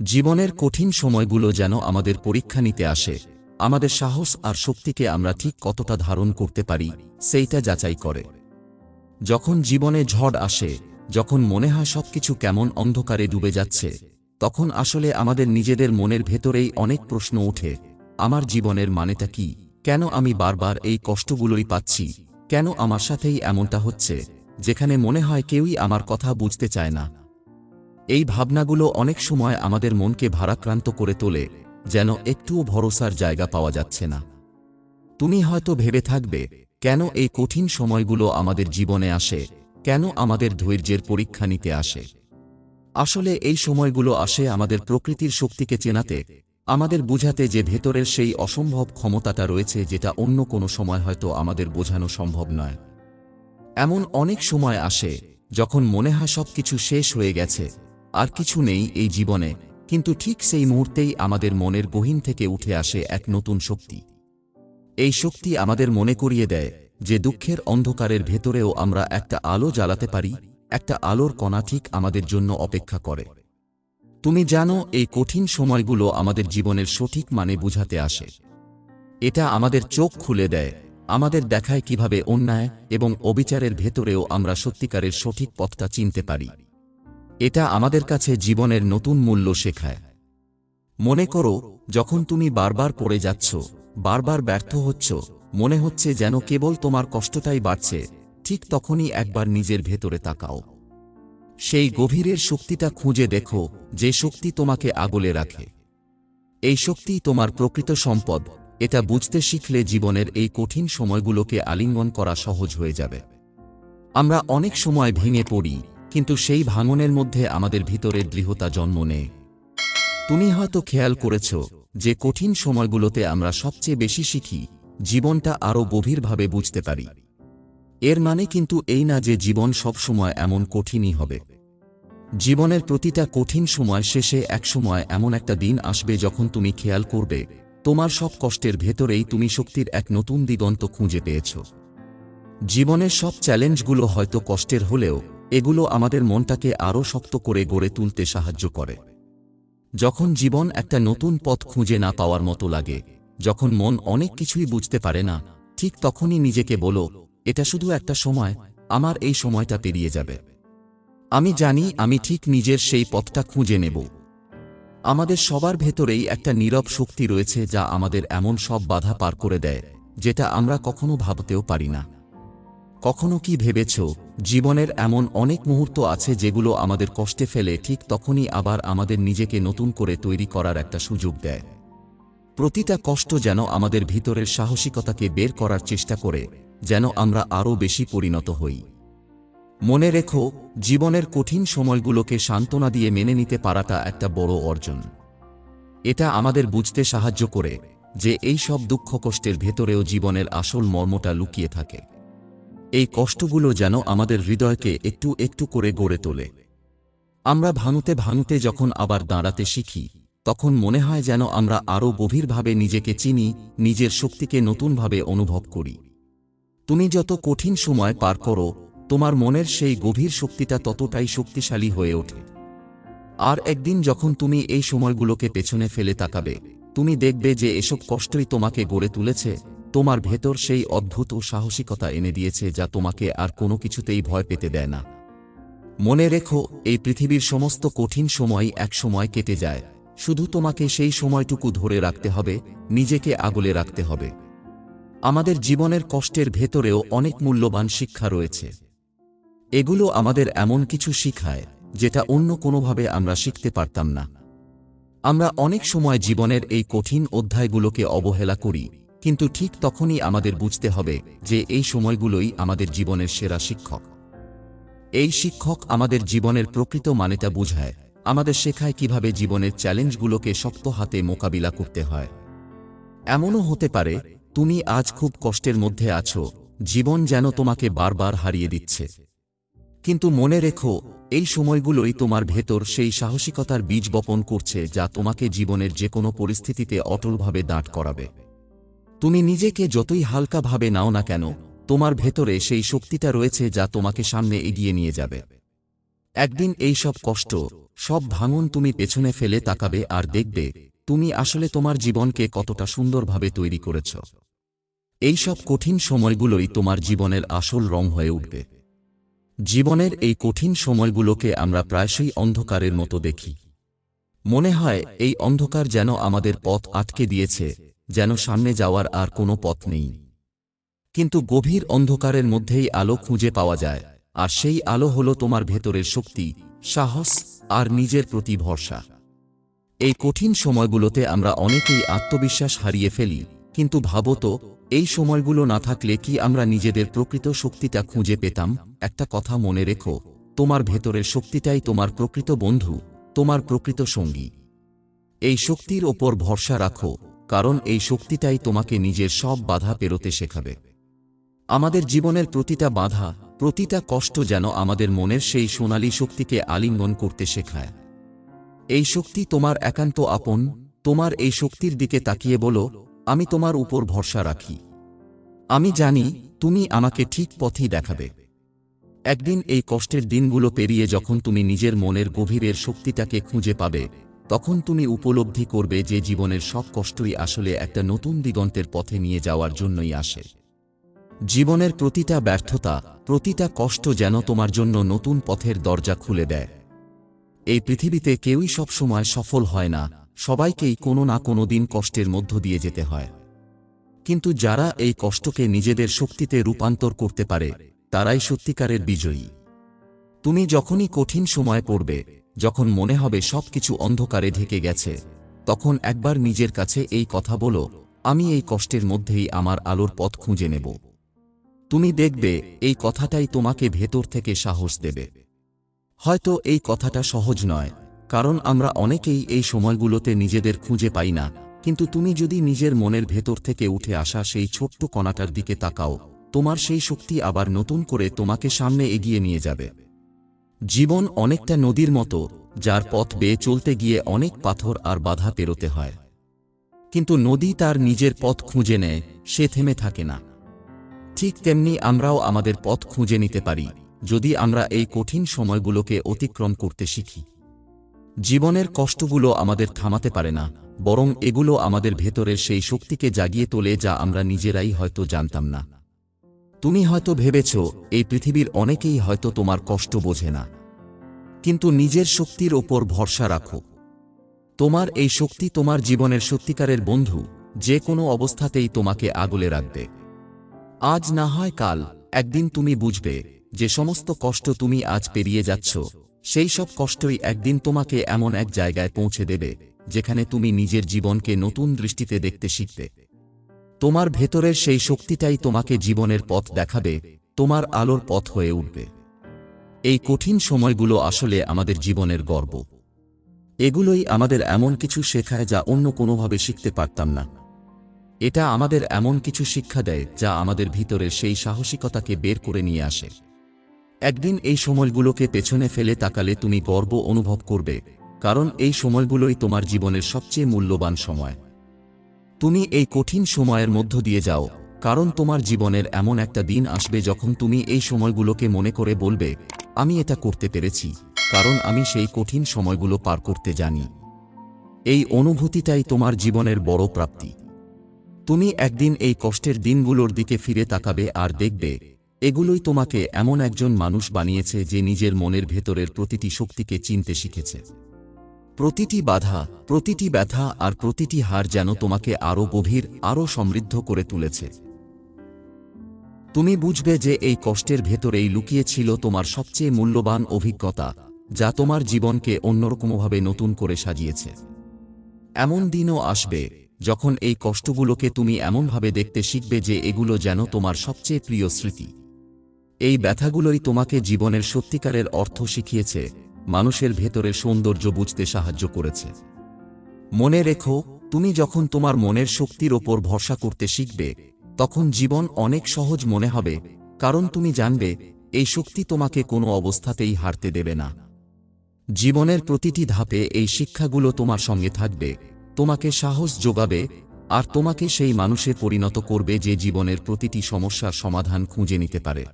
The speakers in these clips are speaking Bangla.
জীবনের কঠিন সময়গুলো যেন আমাদের পরীক্ষা নিতে আসে। আমাদের সাহস আর শক্তিকে আমরা ঠিক কতটা ধারণ করতে পারি, সেইটা যাচাই করে। যখন জীবনে ঝড় আসে, যখন মনে হয় সবকিছু কেমন অন্ধকারে ডুবে যাচ্ছে, তখন আসলে আমাদের নিজেদের মনের ভেতরেই অনেক প্রশ্ন ওঠে, আমার জীবনের মানেটা কি? কেন আমি বারবার এই কষ্টগুলোই পাচ্ছি? কেন আমার সাথেই এমনটা হচ্ছে, যেখানে মনে হয় কেউই আমার কথা বুঝতে চায় না? এই ভাবনাগুলো অনেক সময় আমাদের মনকে ভারাক্রান্ত করে তোলে, যেন একটুও ভরসার জায়গা পাওয়া যাচ্ছে না। তুমি হয়তো ভেবে থাকবে, কেন এই কঠিন সময়গুলো আমাদের জীবনে আসে, কেন আমাদের ধৈর্যের পরীক্ষা নিতে আসে? আসলে এই সময়গুলো আসে আমাদের প্রকৃতির শক্তিকে চেনাতে, আমাদের বুঝাতে যে ভেতরের সেই অসম্ভব ক্ষমতাটা রয়েছে যেটা অন্য কোনো সময় হয়তো আমাদের বোঝানো সম্ভব নয়। এমন অনেক সময় আসে, যখন মনে হয় সব কিছু শেষ হয়ে গেছে আর কিছু নেই এই জীবনে, কিন্তু ঠিক সেই মুহূর্তেই আমাদের মনের গহীন থেকে উঠে আসে এক নতুন শক্তি। এই শক্তি আমাদের মনে করিয়ে দেয় যে দুঃখের অন্ধকারের ভেতরেও আমরা একটা আলো জ্বালাতে পারি, একটা আলোর কণা ঠিক আমাদের জন্য অপেক্ষা করে। তুমি জানো এই কঠিন সময়গুলো আমাদের জীবনের সঠিক মানে বুঝাতে আসে। এটা আমাদের চোখ খুলে দেয়, আমাদের দেখায় কীভাবে অন্যায় এবং অবিচারের ভেতরেও আমরা সত্যিকারের সঠিক পথটা চিনতে পারি। এটা আমাদের কাছে জীবনের নতুন মূল্য শেখায়। মনে করো, যখন তুমি বারবার পড়ে যাচ্ছ, বারবার ব্যর্থ হচ্ছ, মনে হচ্ছে যেন কেবল তোমার কষ্টটাই বাড়ছে, ঠিক তখনই একবার নিজের ভেতরে তাকাও। সেই গভীরের শক্তিটা খুঁজে দেখো, যে শক্তি তোমাকে আগলে রাখে। এই শক্তি তোমার প্রকৃত সম্পদ, এটা বুঝতে শিখলে জীবনের এই কঠিন সময়গুলোকে আলিঙ্গন করা সহজ হয়ে যাবে। আমরা অনেক সময় ভেঙে পড়ি কিন্তু সেই ভাঙনের মধ্যে আমাদের ভিতরে দৃঢ়তা জন্ম নেয়। তুমি হয়তো খেয়াল করেছ যে কঠিন সময়গুলোতে আমরা সবচেয়ে বেশি শিখি, জীবনটা আরও গভীরভাবে বুঝতে পারি। এর মানে কিন্তু এই না যে জীবন সবসময় এমন কঠিনই হবে। জীবনের প্রতিটা কঠিন সময় শেষে একসময় এমন একটা দিন আসবে যখন তুমি খেয়াল করবে, তোমার সব কষ্টের ভেতরেই তুমি শক্তির এক নতুন দিগন্ত খুঁজে পেয়েছ। জীবনের সব চ্যালেঞ্জগুলো হয়তো কষ্টের হলেও এগুলো আমাদের মনটাকে আরও শক্ত করে গড়ে তুলতে সাহায্য করে। যখন জীবন একটা নতুন পথ খুঁজে না পাওয়ার মতো লাগে, যখন মন অনেক কিছুই বুঝতে পারে না, ঠিক তখনই নিজেকে বলো, এটা শুধু একটা সময়, আমার এই সময়টা পেরিয়ে যাবে। আমি জানি আমি ঠিক নিজের সেই পথটা খুঁজে নেব। আমাদের সবার ভেতরেই একটা নীরব শক্তি রয়েছে যা আমাদের এমন সব বাধা পার করে দেয়, যেটা আমরা কখনো ভাবতেও পারি না। কখনো কি ভেবেছ জীবনের এমন অনেক মুহূর্ত আছে যেগুলো আমাদের কষ্টে ফেলে, ঠিক তখনই আবার আমাদের নিজেকে নতুন করে তৈরি করার একটা সুযোগ দেয়। প্রতিটা কষ্ট যেন আমাদের ভিতরের সাহসিকতাকে বের করার চেষ্টা করে, যেন আমরা আরও বেশি পরিণত হই। মনে রেখো, জীবনের কঠিন সময়গুলোকে সান্ত্বনা দিয়ে মেনে নিতে পারাটা একটা বড় অর্জন। এটা আমাদের বুঝতে সাহায্য করে যে এই সব দুঃখ কষ্টের ভেতরেও জীবনের আসল মর্মটা লুকিয়ে থাকে। এই কষ্টগুলো যেন আমাদের হৃদয়কে একটু একটু করে গড়ে তোলে। আমরা ভাঙুতে ভাঙুতে যখন আবার দাঁড়াতে শিখি, তখন মনে হয় যেন আমরা আরও গভীরভাবে নিজেকে চিনি, নিজের শক্তিকে নতুনভাবে অনুভব করি। তুমি যত কঠিন সময় পার করো, তোমার মনের সেই গভীর শক্তিটা ততটাই শক্তিশালী হয়ে ওঠে। আর একদিন যখন তুমি এই সময়গুলোকে পেছনে ফেলে তাকাবে, তুমি দেখবে যে এসব কষ্টই তোমাকে গড়ে তুলেছে তোমার ভেতর সেই অদ্ভুত ও সাহসিকতা এনে দিয়েছে যা তোমাকে আর কোনো কিছুতেই ভয় পেতে দেয় না। মনে রেখো, এই পৃথিবীর সমস্ত কঠিন সময় এক সময় কেটে যায়। শুধু তোমাকে সেই সময়টুকু ধরে রাখতে হবে, নিজেকে আগলে রাখতে হবে। আমাদের জীবনের কষ্টের ভেতরেও অনেক মূল্যবান শিক্ষা রয়েছে। এগুলো আমাদের এমন কিছু শিখায়, যেটা অন্য কোনোভাবে আমরা শিখতে পারতাম না। আমরা অনেক সময় জীবনের এই কঠিন অধ্যায়গুলোকে অবহেলা করি কিন্তু ঠিক তখনই আমাদের বুঝতে হবে যে এই সময়গুলোই আমাদের জীবনের সেরা শিক্ষক। এই শিক্ষক আমাদের জীবনের প্রকৃত মানেটা বুঝায়। আমাদের শেখায় কীভাবে জীবনের চ্যালেঞ্জগুলোকে শক্ত হাতে মোকাবিলা করতে হয়। এমনও হতে পারে, তুমি আজ খুব কষ্টের মধ্যে আছো, জীবন যেন তোমাকে বারবার হারিয়ে দিচ্ছে। কিন্তু মনে রেখো, এই সময়গুলোই তোমার ভেতর সেই সাহসিকতার বীজ বপন করছে যা তোমাকে জীবনের যে কোনো পরিস্থিতিতে অটলভাবে দাঁড় করাবে। তুমি নিজেকে যতই হালকাভাবে নাও না কেন, তোমার ভেতরে সেই শক্তিটা রয়েছে যা তোমাকে সামনে এগিয়ে নিয়ে যাবে। একদিন এই সব কষ্ট, সব ভাঙন তুমি পেছনে ফেলে তাকাবে আর দেখবে, তুমি আসলে তোমার জীবনকে কতটা সুন্দরভাবে তৈরি করেছ। এই সব কঠিন সময়গুলোই তোমার জীবনের আসল রং হয়ে উঠবে। জীবনের এই কঠিন সময়গুলোকে আমরা প্রায়শই অন্ধকারের মতো দেখি। মনে হয়, এই অন্ধকার যেন আমাদের পথ আটকে দিয়েছে যেন সামনে যাওয়ার আর কোনো পথ নেই। কিন্তু গভীর অন্ধকারের মধ্যেই আলো খুঁজে পাওয়া যায়, আর সেই আলো হল তোমার ভেতরের শক্তি, সাহস, আর নিজের প্রতি ভরসা। এই কঠিন সময়গুলোতে আমরা অনেকেই আত্মবিশ্বাস হারিয়ে ফেলি, কিন্তু ভাবো তো, এই সময়গুলো না থাকলে কি আমরা নিজেদের প্রকৃত শক্তিটা খুঁজে পেতাম? একটা কথা মনে রেখো, তোমার ভেতরের শক্তিটাই তোমার প্রকৃত বন্ধু, তোমার প্রকৃত সঙ্গী। এই শক্তির ওপর ভরসা রাখো কারণ এই শক্তিটাই তোমাকে নিজের সব বাধা পেরোতে শেখাবে। আমাদের জীবনের প্রতিটা বাধা, প্রতিটা কষ্ট যেন আমাদের মনের সেই সোনালী শক্তিকে আলিঙ্গন করতে শেখায়। এই শক্তি তোমার একান্ত আপন, তোমার এই শক্তির দিকে তাকিয়ে বলো, আমি তোমার উপর ভরসা রাখি। আমি জানি তুমি আমাকে ঠিক পথই দেখাবে। একদিন এই কষ্টের দিনগুলো পেরিয়ে যখন তুমি নিজের মনের গভীরের শক্তিটাকে খুঁজে পাবে তখন তুমি উপলব্ধি করবে যে জীবনের সব কষ্টই আসলে একটা নতুন দিগন্তের পথে নিয়ে যাওয়ার জন্যই আসে। জীবনের প্রতিটা ব্যর্থতা, প্রতিটা কষ্ট যেন তোমার জন্য নতুন পথের দরজা খুলে দেয়। এই পৃথিবীতে কেউই সবসময় সফল হয় না, সবাইকেই কোনো না কোনো দিন কষ্টের মধ্য দিয়ে যেতে হয়। কিন্তু যারা এই কষ্টকে নিজেদের শক্তিতে রূপান্তর করতে পারে, তারাই সত্যিকারের বিজয়ী। তুমি যখনই কঠিন সময় পড়বে যখন মনে হবে সবকিছু অন্ধকারে ঢেকে গেছে, তখন একবার নিজের কাছে এই কথা বলো, আমি এই কষ্টের মধ্যেই আমার আলোর পথ খুঁজে নেব। তুমি দেখবে, এই কথাটাই তোমাকে ভেতর থেকে সাহস দেবে। হয়তো এই কথাটা সহজ নয়, কারণ আমরা অনেকেই এই সময়গুলোতে নিজেদের খুঁজে পাই না, কিন্তু তুমি যদি নিজের মনের ভেতর থেকে উঠে আসা সেই ছোট্ট কণাটার দিকে তাকাও, তোমার সেই শক্তি আবার নতুন করে তোমাকে সামনে এগিয়ে নিয়ে যাবে। জীবন অনেকটা নদীর মতো, যার পথ বেয়ে চলতে গিয়ে অনেক পাথর আর বাধা পেরোতে হয়। কিন্তু নদী তার নিজের পথ খুঁজে নেয়, সে থেমে থাকে না। ঠিক তেমনি আমরাও আমাদের পথ খুঁজে নিতে পারি, যদি আমরা এই কঠিন সময়গুলোকে অতিক্রম করতে শিখি। জীবনের কষ্টগুলো আমাদের থামাতে পারে না, বরং এগুলো আমাদের ভেতরের সেই শক্তিকে জাগিয়ে তোলে যা আমরা নিজেরাই হয়তো জানতাম না। তুমি হয়তো ভেবেছ, এই পৃথিবীর অনেকেই হয়তো তোমার কষ্ট বোঝে না। কিন্তু নিজের শক্তির ওপর ভরসা রাখো। তোমার এই শক্তি তোমার জীবনের সত্যিকারের বন্ধু, যে কোনো অবস্থাতেই তোমাকে আগলে রাখবে। আজ না হয় কাল, একদিন তুমি বুঝবে, যে সমস্ত কষ্ট তুমি আজ পেরিয়ে যাচ্ছ, সেই সব কষ্টই একদিন তোমাকে এমন এক জায়গায় পৌঁছে দেবে, যেখানে তুমি নিজের জীবনকে নতুন দৃষ্টিতে দেখতে শিখবে। তোমার ভেতরের সেই শক্তিটাই তোমাকে জীবনের পথ দেখাবে, তোমার আলোর পথ হয়ে উঠবে। এই কঠিন সময়গুলো আসলে আমাদের জীবনের গর্ব। এগুলোই আমাদের এমন কিছু শেখায় যা অন্য কোনোভাবে শিখতে পারতাম না। এটা আমাদের এমন কিছু শিক্ষা দেয় যা আমাদের ভিতরের সেই সাহসিকতাকে বের করে নিয়ে আসে। একদিন এই সময়গুলোকে পেছনে ফেলে তাকালে তুমি গর্ব অনুভব করবে, কারণ এই সময়গুলোই তোমার জীবনের সবচেয়ে মূল্যবান সময়। তুমি এই কঠিন সময়ের মধ্য দিয়ে যাও, কারণ তোমার জীবনের এমন একটা দিন আসবে যখন তুমি এই সময়গুলোকে মনে করে বলবে, আমি এটা করতে পেরেছি, কারণ আমি সেই কঠিন সময়গুলো পার করতে জানি। এই অনুভূতিটাই তোমার জীবনের বড় প্রাপ্তি। তুমি একদিন এই কষ্টের দিনগুলোর দিকে ফিরে তাকাবে আর দেখবে, এগুলোই তোমাকে এমন একজন মানুষ বানিয়েছে যে নিজের মনের ভেতরের প্রতিটি শক্তিকে চিনতে শিখেছে। প্রতিটি বাধা, প্রতিটি ব্যথা আর প্রতিটি হার যেন তোমাকে আরও গভীর আরও সমৃদ্ধ করে তুলেছে। তুমি বুঝবে যে এই কষ্টের ভেতরেই লুকিয়ে ছিল তোমার সবচেয়ে মূল্যবান অভিজ্ঞতা, যা তোমার জীবনকে অন্যরকমভাবে নতুন করে সাজিয়েছে। এমন দিনও আসবে, যখন এই কষ্টগুলোকে তুমি এমনভাবে দেখতে শিখবে যে এগুলো যেন তোমার সবচেয়ে প্রিয় স্মৃতি। এই ব্যথাগুলোই তোমাকে জীবনের সত্যিকারের অর্থ শিখিয়েছে মানুষের ভেতরের সৌন্দর্য বুঝতে সাহায্য করেছে। মনে রেখো, তুমি যখন তোমার মনের শক্তির ওপর ভরসা করতে শিখবে, তখন জীবন অনেক সহজ মনে হবে, কারণ তুমি জানবে, এই শক্তি তোমাকে কোনো অবস্থাতেই হারতে দেবে না। জীবনের প্রতিটি ধাপে এই শিক্ষাগুলো তোমার সঙ্গে থাকবে, তোমাকে সাহস যোগাবে, আর তোমাকে সেই মানুষে পরিণত করবে যে জীবনের প্রতিটি সমস্যার সমাধান খুঁজে নিতে পারে।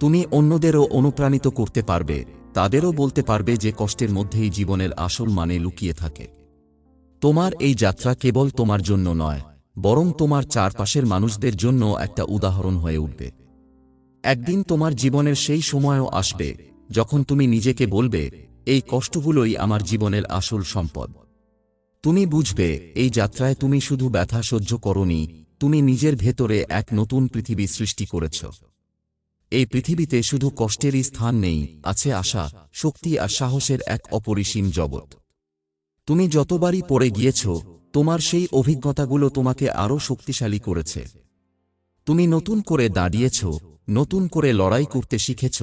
তুমি অন্যদেরও অনুপ্রাণিত করতে পারবে। তাদেরও বলতে পারবে যে কষ্টের মধ্যেই জীবনের আসল মানে লুকিয়ে থাকে। তোমার এই যাত্রা কেবল তোমার জন্য নয়, বরং তোমার চারপাশের মানুষদের জন্য একটা উদাহরণ হয়ে উঠবে। একদিন তোমার জীবনের সেই সময়ও আসবে, যখন তুমি নিজেকে বলবে, এই কষ্টগুলোই আমার জীবনের আসল সম্পদ। তুমি বুঝবে, এই যাত্রায় তুমি শুধু ব্যথা সহ্য করনি, তুমি নিজের ভেতরে এক নতুন পৃথিবী সৃষ্টি করেছ। এই পৃথিবীতে শুধু কষ্টেরই স্থান নেই, আছে আশা, শক্তি আর সাহসের এক অপরিসীম জগৎ। তুমি যতবারই পড়ে গিয়েছ, তোমার সেই অভিজ্ঞতাগুলো তোমাকে আরও শক্তিশালী করেছে। তুমি নতুন করে দাঁড়িয়েছ, নতুন করে লড়াই করতে শিখেছ,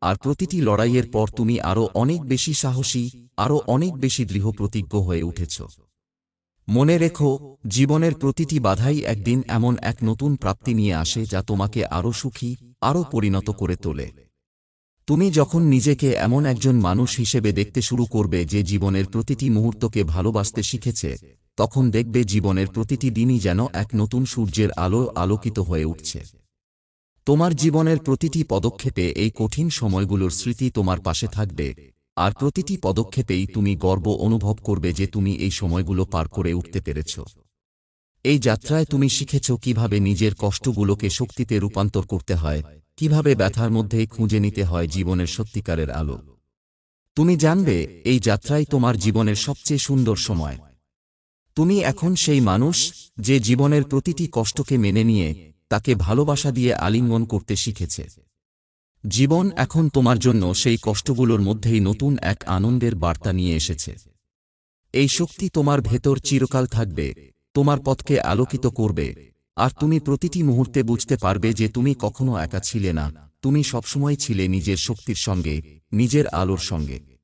আর প্রতিটি লড়াইয়ের পর তুমি আরও অনেক বেশি সাহসী, আরও অনেক বেশি দৃঢ় প্রতিজ্ঞ হয়ে উঠেছ। মনে রেখো, জীবনের প্রতিটি বাধাই একদিন এমন এক নতুন প্রাপ্তি নিয়ে আসে যা তোমাকে আরও সুখী আরও পরিণত করে তোলে। তুমি যখন নিজেকে এমন একজন মানুষ হিসেবে দেখতে শুরু করবে যে জীবনের প্রতিটি মুহূর্তকে ভালোবাসতে শিখেছে, তখন দেখবে জীবনের প্রতিটি দিনই যেন এক নতুন সূর্যের আলো আলোকিত হয়ে উঠছে। তোমার জীবনের প্রতিটি পদক্ষেপে এই কঠিন সময়গুলোর স্মৃতি তোমার পাশে থাকবে, আর প্রতিটি পদক্ষেপেই তুমি গর্ব অনুভব করবে যে তুমি এই সময়গুলো পার করে উঠতে পেরেছ। এই যাত্রায় তুমি শিখেছ কীভাবে নিজের কষ্টগুলোকে শক্তিতে রূপান্তর করতে হয়, কীভাবে ব্যথার মধ্যেই খুঁজে নিতে হয় জীবনের সত্যিকারের আলো। তুমি জানবে, এই যাত্রাই তোমার জীবনের সবচেয়ে সুন্দর সময়। তুমি এখন সেই মানুষ, যে জীবনের প্রতিটি কষ্টকে মেনে নিয়ে, তাকে ভালোবাসা দিয়ে আলিঙ্গন করতে শিখেছে। জীবন এখন তোমার জন্য সেই কষ্টগুলোর মধ্যেই নতুন এক আনন্দের বার্তা নিয়ে এসেছে। এই শক্তি তোমার ভেতর চিরকাল থাকবে তোমার পথকে আলোকিত করবে। আর তুমি প্রতিটি মুহূর্তে বুঝতে পারবে যে তুমি কখনো একা ছিলে না। তুমি সবসময় ছিলে নিজের শক্তির সঙ্গে, নিজের আলোর সঙ্গে।